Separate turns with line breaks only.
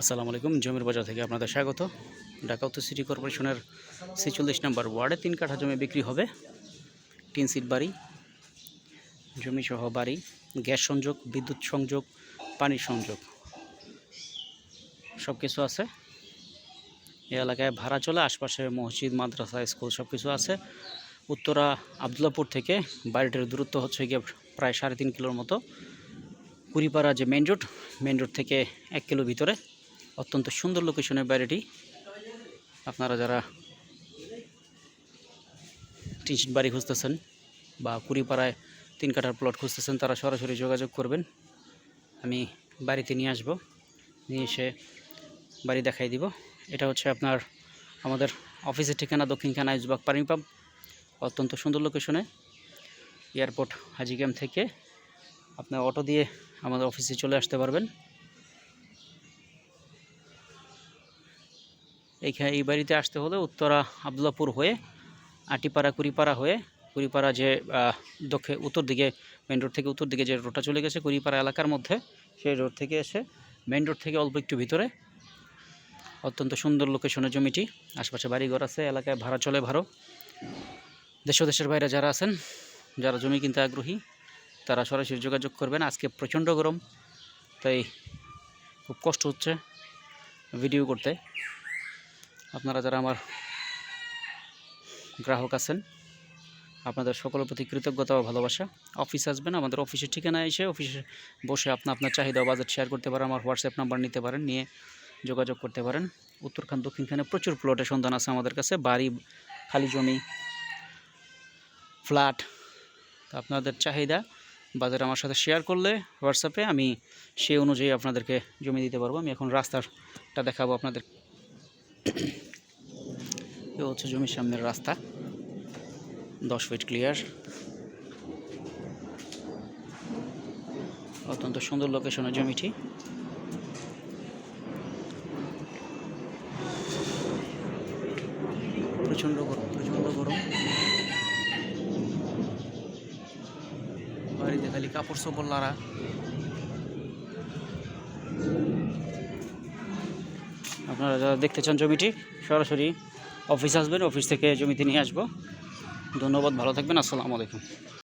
আসসালামু আলাইকুম, জমির বাজার থেকে আপনাদের স্বাগত। ঢাকা উত্তর সিটি কর্পোরেশনের ছেচল্লিশ নম্বর ওয়ার্ডে তিন কাঠা জমি বিক্রি হবে। তিন সিট বাড়ি জমি সহ বাড়ি, গ্যাস সংযোগ, বিদ্যুৎ সংযোগ পানির সংযোগ সব কিছু আছে। এই এলাকায় ভাড়া চলে, আশপাশে মসজিদ, মাদ্রাসা, স্কুল সব কিছু আছে। উত্তরা আবদুল্লাপুর থেকে বাড়িটির দূরত্ব হচ্ছে গিয়ে প্রায় সাড়ে তিন কিলোর মতো। কুড়িপাড়া যে মেন রোড মেন রোড থেকে এক কিলো ভিতরে। অত্যন্ত সুন্দর লোকেশনের বাড়িটি আপনারা যারা টিনশিট বাড়ি খুঁজতেছেন বা কুড়িপাড়ায় তিন কাঠার প্লট খুঁজতেছেন, তারা সরাসরি যোগাযোগ করবেন। আমি বাড়িতে নিয়ে আসব, নিয়ে এসে বাড়ি দেখাই দিব। এটা হচ্ছে আপনার আমাদের অফিসের ঠিকানা দক্ষিণ খানা ইজবাগ পানি অত্যন্ত সুন্দর লোকেশনে এয়ারপোর্ট হাজি ক্যাম্প থেকে আপনার অটো দিয়ে আমাদের অফিসে চলে আসতে পারবেন। এইখানে এই বাড়িতে আসতে হলে উত্তরা আবদুল্লাপুর হয়ে আটিপাড়া, কুড়িপাড়া হয়ে কুড়িপাড়া যে দক্ষিণ উত্তর দিকে মেন রোড থেকে উত্তর দিকে যে রোডটা চলে গেছে কুড়িপাড়া এলাকার মধ্যে, সেই রোড থেকে এসে মেন রোড থেকে অল্প একটু ভিতরে অত্যন্ত সুন্দর লোকেশনের জমিটি, আশপাশে বাড়িঘর আছে, এলাকায় ভাড়া চলে ভাড়ো। দেশ দেশের বাইরে যারা আছেন, যারা জমি কিনতে আগ্রহী, তারা সরাসরি যোগাযোগ করবেন। আজকে প্রচণ্ড গরম, তাই খুব কষ্ট হচ্ছে ভিডিও করতে। আপনারা যারা আমার গ্রাহক আছেন, আপনাদের সকলের প্রতি কৃতজ্ঞতা ও ভালোবাসা। অফিস আসবেন, আমাদের অফিসের ঠিকানা এসে অফিসে বসে আপনি আপনার চাহিদা বাজেট শেয়ার করতে পারেন, আমার হোয়াটসঅ্যাপ নাম্বার নিতে পারেন, নিয়ে যোগাযোগ করতে পারেন। উত্তরখান, দক্ষিণখানে প্রচুর প্লটের সন্ধান আছে আমাদের কাছে, বাড়ি, খালি জমি ফ্ল্যাট আপনাদের চাহিদা, বাজার আমার সাথে শেয়ার করলে হোয়াটসঅ্যাপে আমি সেই অনুযায়ী আপনাদেরকে জমি দিতে পারব, আমি এখন রাস্তাটা দেখাবো আপনাদের এ হচ্ছে জমির সামনের রাস্তা। দশ ফিট ক্লিয়ার অত্যন্ত সুন্দর লোকেশনের জমিটি। প্রচণ্ড গরম প্রচণ্ড গরম। বাড়িতে খালি কাপড় চোপড় লাড়া আপনারা যারা দেখতে চান জমিটি সরাসরি অফিস আসবেন, অফিস থেকে জমিতে নিয়ে আসব। ধন্যবাদ, ভালো থাকবেন, আসসালামু আলাইকুম।